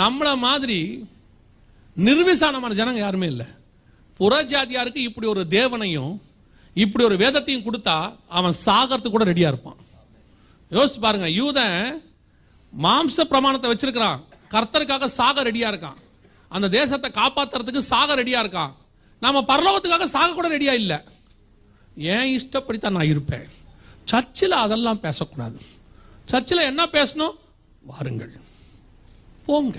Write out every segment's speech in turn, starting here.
நம்மளை மாதிரி நிர்விசானமான ஜனங்க யாருமே இல்லை. புறஜாதியாருக்கு இப்படி ஒரு தேவனையும் இப்படி ஒரு வேதத்தையும் கொடுத்தா அவன் சாகறதுக்கு கூட ரெடியாக இருப்பான். யோசிச்சு பாருங்க யூதன் மாம்ச பிரமாணத்தை வச்சிருக்கிறான். கர்த்தருக்காக சாக ரெடியா இருக்கான். அந்த தேசத்தை காப்பாத்துறதுக்கு சாக ரெடியா இருக்கான். நாம பரலோகத்துக்காக சாக கூட ரெடியா இல்லை. ஏன் இஷ்டப்படித்தான் நான் இருப்பேன்? சர்ச்சில் அதெல்லாம் பேசக்கூடாது. சர்ச்சில் என்ன பேசணும்? வாருங்கள். போங்க.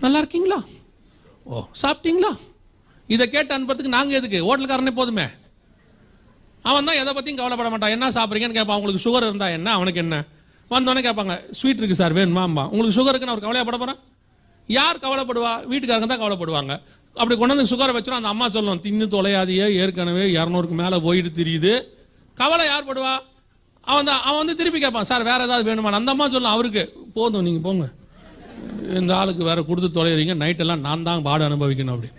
நல்லா இருக்கீங்களா ஓ. சாப்பிட்டீங்களா? இதை கேட்டு அனுப்புறதுக்கு நாங்கள் எதுக்கு? ஹோட்டல்காரனே போதுமே. அவன் தான் எதை பற்றியும் கவலைப்பட மாட்டான். என்ன சாப்பிட்றீங்கன்னு கேட்பான். உங்களுக்கு சுகர் இருந்தா என்ன? அவனுக்கு என்ன? வந்தோடனே கேட்பாங்க ஸ்வீட் இருக்கு சார் வேணுமாம்பா உங்களுக்கு சுகர் இருக்குன்னு அவர் கவலையப்பட போகிறான் யார் கவலைப்படுவா? வீட்டுக்காரங்க தான் கவலைப்படுவாங்க. அப்படி கொண்டு வந்து சுகரை வச்சிடும் அந்த அம்மா சொல்லும் தின்னு தொலையாதியே ஏற்கனவே இரநூறுக்கு மேலே போயிட்டு தெரியுது. கவலை யார் படுவா? அவன் தான். அவன் வந்து திருப்பி கேட்பான் சார் வேற ஏதாவது வேணுமா அந்த அம்மா சொல்லும் அவருக்கு. போதும் நீங்கள் போங்க. இந்த ஆளுக்கு வேற கொடுத்து தொலைகிறீங்க நைட்டெல்லாம் நான் தான் பாடு அனுபவிக்கணும் அப்படி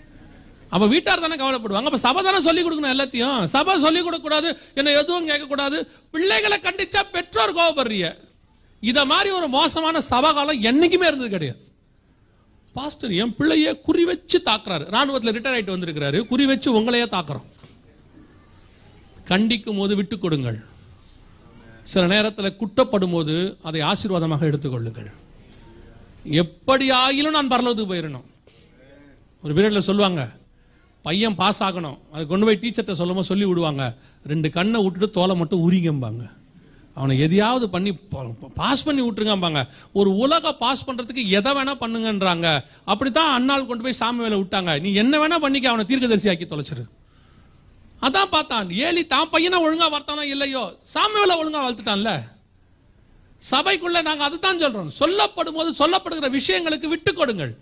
அப்போ வீட்டார் தானே கவலைப்படுவாங்க. அப்ப சபை தானே சொல்லிக் கொடுக்கணும் எல்லாத்தையும். சபை சொல்லி கொடுக்கக்கூடாது. என்ன எதுவும் கேட்கக்கூடாது. பிள்ளைகளை கண்டிச்சா பெற்றோர் கோவப்படுறீங்க. இதை மாதிரி ஒரு மோசமான சபா காலம் என்னைக்குமே இருந்தது கிடையாது. பாஸ்டர் என் பிள்ளைய குறி வச்சு தாக்குறாரு. ராணுவத்தில் ரிட்டையர் ஆயிட்டு வந்திருக்கிறாரு. குறி வச்சு உங்களையே தாக்குறோம். கண்டிக்கும் போது விட்டு கொடுங்கள். சில நேரத்தில் குட்டப்படும் போது அதை ஆசீர்வாதமாக எடுத்துக்கொள்ளுங்கள் எப்படி ஆகிலும் நான் பரலோகத்துக்கு போயிடணும் ஒரு பீரியடில் சொல்லுவாங்க பையன் பாஸ் ஆகணும். அதை கொண்டு போய் டீச்சர்கிட்ட சொல்லும்போது சொல்லி விடுவாங்க ரெண்டு கண்ணை விட்டுட்டு தோலை மட்டும் உரிங்கம்பாங்க. அவனை எதையாவது பண்ணி பாஸ் பண்ணி விட்டுருங்கம்பாங்க. ஒரு உலக பாஸ் பண்ணுறதுக்கு எதை வேணால் பண்ணுங்கன்றாங்க. அப்படித்தான் அண்ணாள் கொண்டு போய் சாமி வேலை விட்டாங்க. நீ என்ன வேணால் பண்ணிக்க அவனை தீர்க்கதரிசி ஆக்கி தொலைச்சிரு. அதான் பார்த்தான். ஏலி தான் பையனை ஒழுங்காக வளர்த்தானோ இல்லையோ? சாமி வேலை ஒழுங்காக வளர்த்துட்டான்ல. சபைக்குள்ள நாங்கள் அதுதான் சொல்றோம். சொல்லப்படும் போது சொல்லப்படுகிற விஷயங்களுக்கு விட்டு கொடுங்கள்.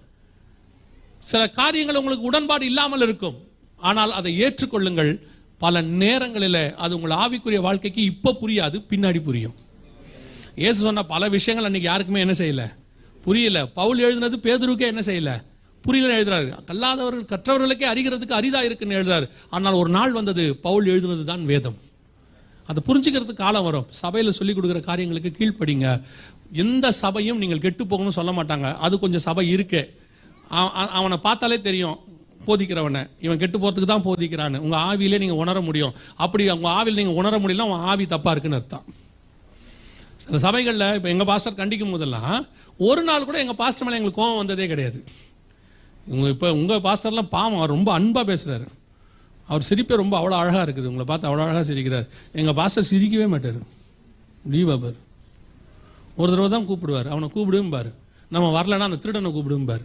சில காரியங்கள் உங்களுக்கு உடன்பாடு இல்லாமல் இருக்கும். ஆனால் அதை ஏற்றுக்கொள்ளுங்கள். பல நேரங்களில் அது உங்கள் ஆவிக்குரிய வாழ்க்கைக்கு இப்போ புரியாது பின்னாடி புரியும். இயேசு சொன்ன பல விஷயங்கள் அன்னைக்கு யாருக்குமே என்ன செய்யல? புரியல. பவுல் எழுதுனது பேதுருக்கே என்ன செய்யல? புரியல எழுதுறாரு. கல்லாதவர்கள் கற்றவர்களுக்கே அறிகிறதுக்கு அரிதா இருக்குன்னு எழுதுறாரு. ஆனால் ஒரு நாள் வந்தது பவுல் எழுதுனது தான் வேதம். அதை புரிஞ்சுக்கிறதுக்கு காலம் வரும். சபையில் சொல்லிக் கொடுக்குற காரியங்களுக்கு கீழ்ப்படிங்க. எந்த சபையும் நீங்கள் கெட்டு போகணும்னு சொல்ல மாட்டாங்க. அது கொஞ்சம் சபை இருக்கு. அவனை பார்த்தாலே தெரியும். போதிக்கிறவனை. இவன் கெட்டு போகிறதுக்கு தான் போதிக்கிறான்னு. உங்கள் ஆவியிலே நீங்கள் உணர முடியும். அப்படி உங்கள் ஆவியில் நீங்கள் உணர முடியல உன் ஆவி தப்பாக இருக்குன்னு அர்த்தம். சில சபைகளில் இப்போ எங்கள் பாஸ்டர் கண்டிக்கும் போதெல்லாம் ஒரு நாள் கூட எங்கள் பாஸ்டர் மேலே எங்களுக்கு கோவம் வந்ததே கிடையாது. இவங்க இப்போ உங்கள் பாஸ்டர்லாம் பாவம் அவர் ரொம்ப அன்பாக பேசுகிறாரு அவர் சிரிப்பே ரொம்ப அவ்வளோ அழகாக இருக்குது. உங்களை பார்த்து அவ்வளோ அழகாக சிரிக்கிறார். எங்கள் பாஸ்டர் சிரிக்கவே மாட்டார். லீவாபர் ஒரு தடவை தான் கூப்பிடுவார். அவனை கூப்பிடும்பார் நம்ம வரலன்னா அந்த திருடனை கூப்பிடும்பார்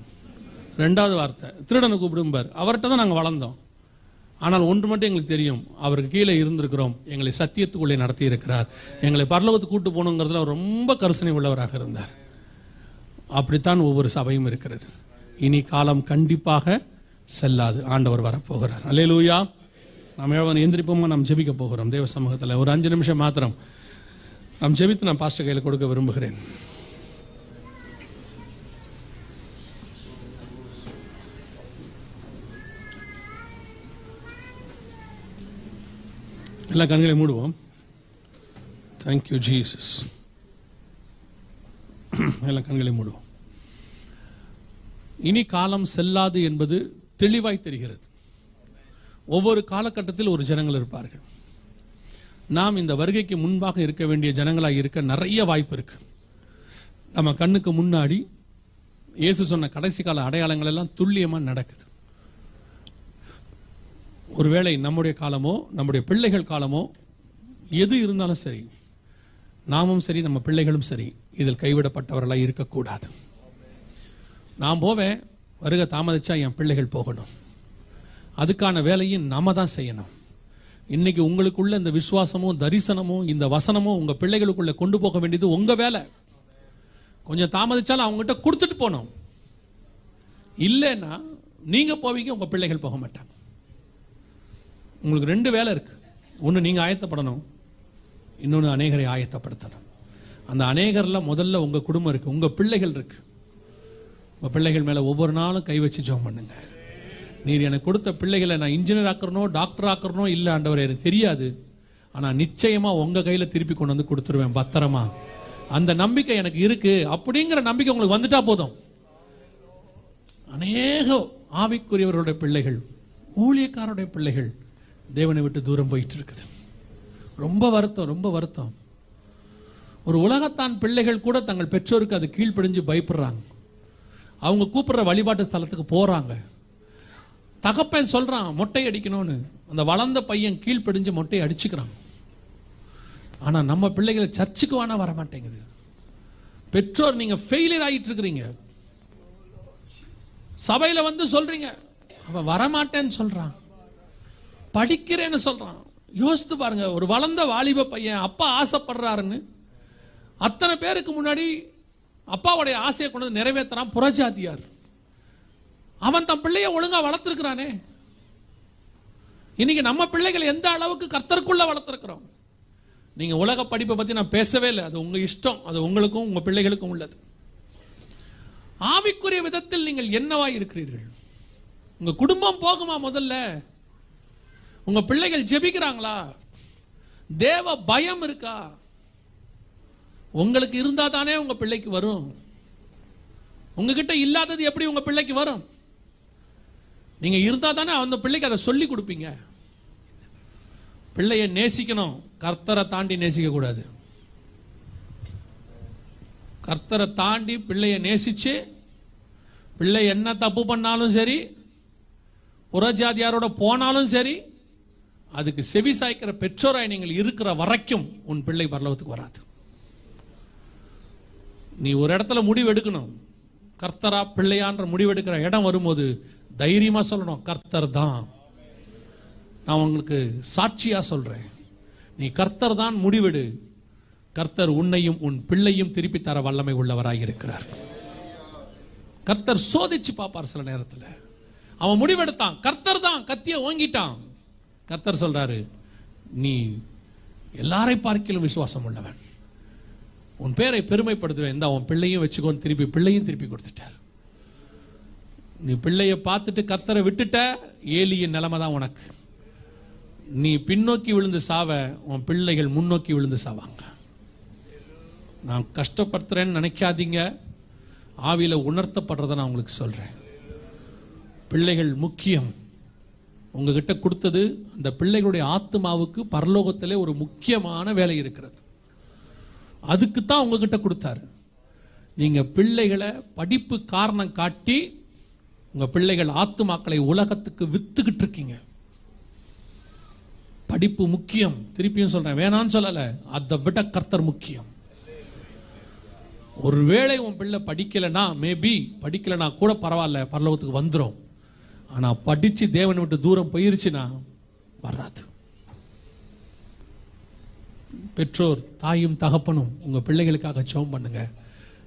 ரெண்டாவது வார்த்தை திருடனை கூப்பிடும்பார் அவர்கிட்ட தான் நாங்கள் வளர்ந்தோம். ஆனால் ஒன்று மட்டும் எங்களுக்கு தெரியும். அவருக்கு கீழே இருந்திருக்கிறோம். எங்களை சத்தியத்துக்குள்ளே நடத்தி இருக்கிறார். எங்களை பரலோகத்துக்கு கூட்டு போகணுங்கிறதுல அவர் ரொம்ப கருசனை உள்ளவராக இருந்தார். அப்படித்தான் ஒவ்வொரு சபையும் இருக்கிறது. இனி காலம் கண்டிப்பாக செல்லாது. ஆண்டவர் வரப்போகிறார். அல்லேலூயா. நாம் எழுவன் எந்திரிப்போமா? நாம் ஜெபிக்க போகிறோம். தேவ சமூகத்தில் ஒரு அஞ்சு நிமிஷம் மாத்திரம். நாம் ஜெபித்து நான் பாஸ்டர் கையில் கொடுக்க விரும்புகிறேன். எல்லா கண்களையும் மூடுவோம். தேங்க்யூ ஜீசஸ் எல்லா கண்களையும் மூடுவோம். இனி காலம் செல்லாது என்பது தெளிவாய் தெரிகிறது. ஒவ்வொரு காலகட்டத்தில் ஒரு ஜனங்கள் இருப்பார்கள். நாம் இந்த வருகைக்கு முன்பாக இருக்க வேண்டிய ஜனங்களாக இருக்க நிறைய வாய்ப்பு இருக்கு. நம்ம கண்ணுக்கு முன்னாடி இயேசு சொன்ன கடைசி கால அடையாளங்கள் எல்லாம் துல்லியமாக நடக்குது. ஒருவேளை நம்முடைய காலமோ நம்முடைய பிள்ளைகள் காலமோ எது இருந்தாலும் சரி நாமும் சரி நம்ம பிள்ளைகளும் சரி இதில் கைவிடப்பட்டவர்களாக இருக்கக்கூடாது. நான் போவேன் வருக தாமதிச்சா என் பிள்ளைகள் போகணும். அதுக்கான வேலையும் நாம தான் செய்யணும். இன்னைக்கு உங்களுக்குள்ள இந்த விசுவாசமும் தரிசனமும் இந்த வசனமும் உங்கள் பிள்ளைகளுக்குள்ள கொண்டு போக வேண்டியது உங்கள் வேலை. கொஞ்சம் தாமதிச்சாலும் அவங்ககிட்ட கொடுத்துட்டு போனோம் இல்லைன்னா நீங்கள் போவீங்க உங்கள் பிள்ளைகள் போக மாட்டாங்க. உங்களுக்கு ரெண்டு வேலை இருக்குது ஒன்று நீங்கள் ஆயத்தப்படணும். இன்னொன்று அநேகரை ஆயத்தப்படுத்தணும். அந்த அநேகரில் முதல்ல உங்கள் குடும்பம் இருக்குது உங்கள் பிள்ளைகள் இருக்குது உங்கள் பிள்ளைகள் மேலே ஒவ்வொரு நாளும் கை வச்சு ஜோம் பண்ணுங்க. நீர் எனக்கு கொடுத்த பிள்ளைகளை நான் இன்ஜினியர் ஆக்கிறனோ டாக்டர் ஆக்கிறனோ இல்லை ஆண்டவர் எனக்கு தெரியாது. ஆனால் நிச்சயமாக உங்கள் கையில் திருப்பி கொண்டு வந்து கொடுத்துருவேன் பத்திரமா. அந்த நம்பிக்கை எனக்கு இருக்கு. அப்படிங்கிற நம்பிக்கை உங்களுக்கு வந்துட்டா போதும். அநேக ஆவிக்குரியவர்களுடைய பிள்ளைகள் ஊழியக்காரருடைய பிள்ளைகள் தேவனை விட்டு தூரம் போயிட்டு இருக்குது ரொம்ப வருத்தம் ரொம்ப வருத்தம். ஒரு உலகத்தான் பிள்ளைகள் கூட தங்கள் பெற்றோருக்கு அது கீழ்ப்படிஞ்சு பயப்படுறாங்க. அவங்க கூப்பிடுற வழிபாட்டு ஸ்தலத்துக்கு போகிறாங்க தகப்பன் சொல்கிறான் மொட்டை அடிக்கணும்னு. அந்த வளர்ந்த பையன் கீழ்ப்படிஞ்சு மொட்டை அடிச்சுக்கிறான். ஆனால் நம்ம பிள்ளைகளை சர்ச்சுக்கு வேணால் வர மாட்டேங்குது. பெற்றோர் நீங்கள் ஃபெயிலியர் ஆகிட்டு இருக்கிறீங்க சபையில் வந்து சொல்கிறீங்க அவன் வரமாட்டேன்னு சொல்கிறான் படிக்கிறேன்னு சொல்கிறான் யோசித்து பாருங்க ஒரு வளர்ந்த வாலிப பையன் அப்பா ஆசைப்படுறாருன்னு அத்தனை பேருக்கு முன்னாடி அப்பாவுடைய ஆசையை கொண்டு வந்து நிறைவேற்றுறான் புறஜாதியார். அவன் தன் பிள்ளைய ஒழுங்கா வளர்த்துருக்கிறானே. இன்னைக்கு நம்ம பிள்ளைகள் எந்த அளவுக்கு கர்த்தருக்குள்ள வளர்த்துருக்குறோம்? நீங்க உலக படிப்பை பத்தி நான் பேசவே இல்லை. அது உங்கள் இஷ்டம். அது உங்களுக்கும் உங்க பிள்ளைகளுக்கும் உள்ளது. ஆவிக்குரிய விதத்தில் நீங்கள் என்னவாய் இருக்கிறீர்கள்? உங்க குடும்பம் போகுமா முதல்ல? உங்க பிள்ளைகள் ஜெபிக்கிறாங்களா? தேவ பயம் இருக்கா? உங்களுக்கு இருந்தால் தானே உங்கள் பிள்ளைக்கு வரும். உங்ககிட்ட இல்லாதது எப்படி உங்கள் பிள்ளைக்கு வரும்? நீங்கள் இருந்தால் தானே அந்த பிள்ளைக்கு அதை சொல்லி கொடுப்பீங்க. பிள்ளையை நேசிக்கணும். கர்த்தரை தாண்டி நேசிக்கக்கூடாது கர்த்தரை தாண்டி பிள்ளையை நேசித்து பிள்ளை என்ன தப்பு பண்ணாலும் சரி புறஜாதியாரோட போனாலும் சரி அதுக்கு செவி சாய்க்கிற பெற்றோராய் நீங்கள் இருக்கிற வரைக்கும் உன் பிள்ளை பரலவத்துக்கு வராது. நீ ஒரு இடத்துல முடிவு எடுக்கணும் கர்த்தரா பிள்ளையான்ற முடிவெடுக்கிற இடம் வரும்போது தைரியமா சொல்லணும் கர்த்தர் தான். நான் உங்களுக்கு சாட்சியா சொல்றேன். நீ கர்த்தர் தான் முடிவெடு. கர்த்தர் உன்னையும் உன் பிள்ளையும் திருப்பி தர வல்லமை உள்ளவராக இருக்கிறார். கர்த்தர் சோதிச்சு பார்ப்பார் சில நேரத்தில். அவன் முடிவெடுத்தான். கர்த்தர் தான். கத்திய ஓங்கிட்டான். கர்த்தர் சொல்றாரு நீ எல்லாரை பார்க்கிலும் விசுவாசம் உள்ளவன். உன் பேரை பெருமைப்படுத்துவேன். இந்த அவன் பிள்ளையும் வச்சுக்கோன்னு திருப்பி பிள்ளையும் திருப்பி கொடுத்துட்டார். நீ பிள்ளையை பார்த்துட்டு கத்தரை விட்டுட்ட ஏலியின் நிலைமை தான் உனக்கு. நீ பின்னோக்கி விழுந்து சாவ உன் பிள்ளைகள் முன்னோக்கி விழுந்து சாவாங்க. நான் கஷ்டப்படுத்துறேன்னு நினைக்காதீங்க. ஆவியில் உணர்த்தப்படுறதை நான் உங்களுக்கு சொல்கிறேன் பிள்ளைகள் முக்கியம். உங்ககிட்ட கொடுத்தது அந்த பிள்ளைகளுடைய ஆத்மாவுக்கு பரலோகத்திலே ஒரு முக்கியமான வேலை இருக்கிறது. அதுக்கு தான் உங்ககிட்ட கொடுத்தாரு. நீங்கள் பிள்ளைகளை படிப்பு காரணம் காட்டி உங்கள் பிள்ளைகள் ஆத்துமாக்களை உலகத்துக்கு வித்துக்கிட்டு இருக்கீங்க. படிப்பு முக்கியம். திருப்பியும் சொல்கிறேன் வேணான்னு சொல்லலை. அதை விட கர்த்தர் முக்கியம். ஒருவேளை உன் பிள்ளை படிக்கலைன்னா மேபி படிக்கலைன்னா கூட பரவாயில்ல பரலோகத்துக்கு வந்துடும் ஆனால் படித்து தேவனை விட்டு தூரம் போயிருச்சுன்னா வராது. பெற்றோர் தாயும் தகப்பனும் உங்கள் பிள்ளைகளுக்காக ஜெபம் பண்ணுங்க.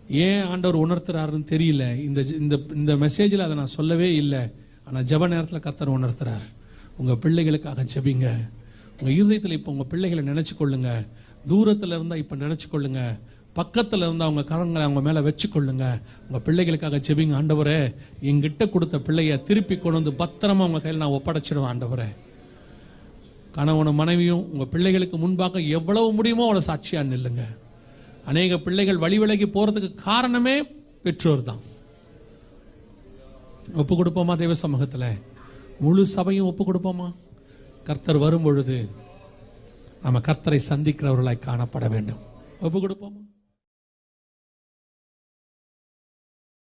ஏன் ஆண்டவர் உணர்த்துறாருன்னு தெரியல. இந்த இந்த இந்த மெசேஜில் அதை நான் சொல்லவே இல்லை. ஆனால் ஜெப நேரத்தில் கர்த்தர் உணர்த்துறார். உங்கள் பிள்ளைகளுக்காக ஜெபிங்க. உங்கள் இருதயத்தில் இப்போ உங்கள் பிள்ளைகளை நினச்சி கொள்ளுங்க தூரத்தில் இருந்தால் இப்போ நினச்சி கொள்ளுங்க பக்கத்தில் இருந்தால் அவங்க கரங்களை அவங்க மேலே வச்சு உங்கள் பிள்ளைகளுக்காக செபிங்க ஆண்டவரே. எங்கிட்ட கொடுத்த பிள்ளைய திருப்பி கொண்டு வந்து பத்திரமா உங்கள் கையில் நான் ஒப்படைச்சிடுவேன் ஆண்டவரே. கணவனும் மனைவியும் உங்கள் பிள்ளைகளுக்கு முன்பாக எவ்வளவு முடியுமோ அவ்வளோ சாட்சியாக நில்லுங்க. அநேக பிள்ளைகள் வழி விலகி போகிறதுக்கு காரணமே பெற்றோர் தான். ஒப்பு கொடுப்போமா தெய்வ சமூகத்தில்? முழு சபையும் ஒப்பு கொடுப்போமா? கர்த்தர் வரும் பொழுது நம்ம கர்த்தரை சந்திக்கிறவர்களாய் காணப்பட வேண்டும். ஒப்பு கொடுப்போமா?